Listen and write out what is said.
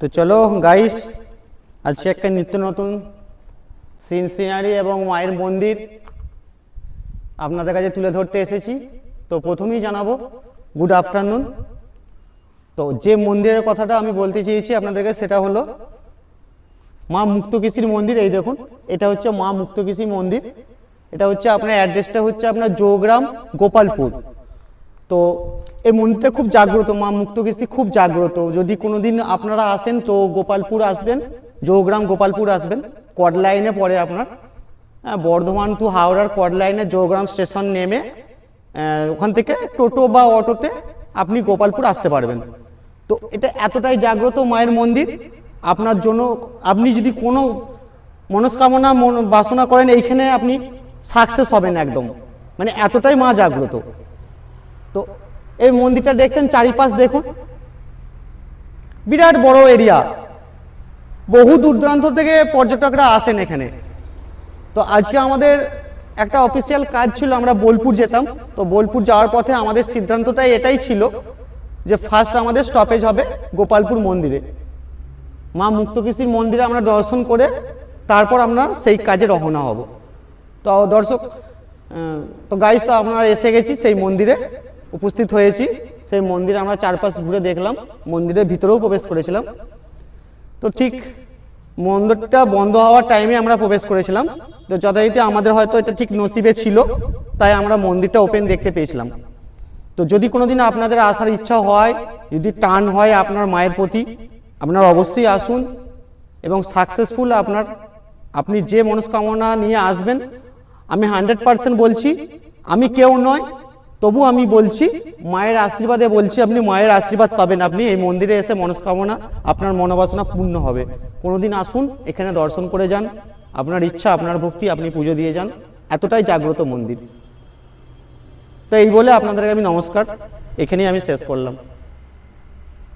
তো চলো গাইস আজকে একটা নিত্য নতুন সিন সিনারি এবং মায়ের মন্দির আপনাদের কাছে তুলে ধরতে এসেছি। তো প্রথমেই জানাব গুড আফটারনুন তো যে মন্দিরের কথাটা আমি বলতে চেয়েছি আপনাদেরকে, সেটা হলো মা মুক্তকিশির মন্দির, এই দেখুন, এটা হচ্ছে মা মুক্তকিশি মন্দির। এটা হচ্ছে আপনার অ্যাড্রেসটা হচ্ছে আপনার জোগ্রাম গোপালপুর। তো এই মন্দিরটা খুব জাগ্রত, মা মুক্তকেশী খুব জাগ্রত। যদি কোনোদিন আপনারা আসেন তো গোপালপুর আসবেন, জৌগ্রাম গোপালপুর আসবেন কড লাইনে পড়ে আপনার। বর্ধমান টু হাওড়ার কড লাইনে জৌগ্রাম স্টেশন নেমে ওখান থেকে টোটো বা অটোতে আপনি গোপালপুর আসতে পারবেন। তো এটা এতটাই জাগ্রত মায়ের মন্দির, আপনার জন্য আপনি যদি কোনো মনস্কামনা, মন- বাসনা করেন, এইখানে আপনি সাকসেস হবেন একদম। মানে এতটাই মা জাগ্রত। তো এই মন্দিরটা দেখছেন চারিপাশ দেখুন। বিরাট বড় এরিয়া বহু দূর দূরান্ত থেকে পর্যটকরা আসেন এখানে। তো আজকে আমাদের একটা অফিসিয়াল কাজ ছিল, আমরা বোলপুর যেতাম। তো বোলপুর যাওয়ার পথে আমাদের সিদ্ধান্তটাই এটাই ছিল যে ফার্স্ট আমাদের স্টপেজ হবে গোপালপুর মন্দিরে। মা মুক্তকিশির মন্দিরে আমরা দর্শন করে তারপর আমরা সেই কাজে রওনা হব। তো দর্শক তো গাইজ তো আপনারা এসে গেছি সেই মন্দিরে। উপস্থিত হয়েছি। সেই মন্দিরে আমরা চারপাশ ঘুরে দেখলাম। মন্দিরের ভিতরেও প্রবেশ করেছিলাম। তো ঠিক মন্দিরটা বন্ধ হওয়ার টাইমে আমরা প্রবেশ করেছিলাম। তো যথারীতি আমাদের হয়তো এটা ঠিক নসিবে ছিল, তাই আমরা মন্দিরটা ওপেন দেখতে পেয়েছিলাম। তো যদি কোনোদিন আপনাদের আসার ইচ্ছা হয়, যদি টান হয় আপনার মায়ের প্রতি, আপনার অবশ্যই আসুন এবং সাকসেসফুল আপনার, আপনি যে মনস্কামনা নিয়ে আসবেন, আমি হান্ড্রেড পার্সেন্ট বলছি, আমি কেউ নয় তবু আমি বলছি, মায়ের আশীর্বাদে বলছি, আপনি মায়ের আশীর্বাদ পাবেন। আপনি এই মন্দিরে এসে মনস্কামনা, আপনার মনোবাসনা পূর্ণ হবে। কোনোদিন আসুন, এখানে দর্শন করে যান। আপনার ইচ্ছা, আপনার ভক্তি, আপনি পুজো দিয়ে যান। এতটাই জাগ্রত মন্দির। তো এই বলে আপনাদেরকে আমি নমস্কার। এখানেই আমি শেষ করলাম।